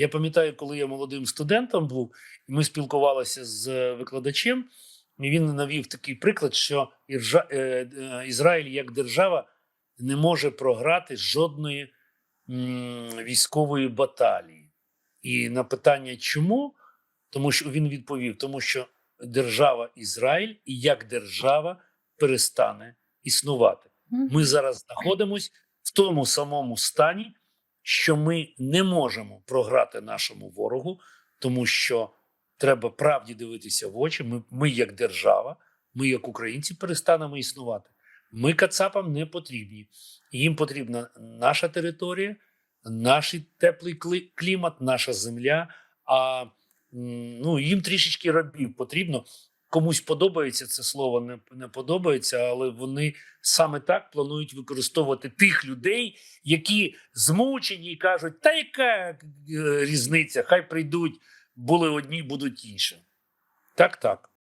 Я пам'ятаю, коли я молодим студентом був, і ми спілкувалися з викладачем, і він навів такий приклад, що Іржа, е, е, Ізраїль як держава не може програти жодної військової баталії. І на питання, чому? Тому що він відповів: тому що держава Ізраїль і як держава перестане існувати. Ми зараз знаходимося в тому самому стані, що ми не можемо програти нашому ворогу, тому що треба правді дивитися в очі. Ми, ми як держава, ми як українці перестанемо існувати. Ми кацапам не потрібні. Їм потрібна наша територія, наш теплий клімат, наша земля. А ну, їм трішечки рабів потрібно. Комусь подобається це слово, не, не подобається, але вони саме так планують використовувати тих людей, які змучені і кажуть, та яка е, різниця, хай прийдуть, були одні, будуть інші. Так, так.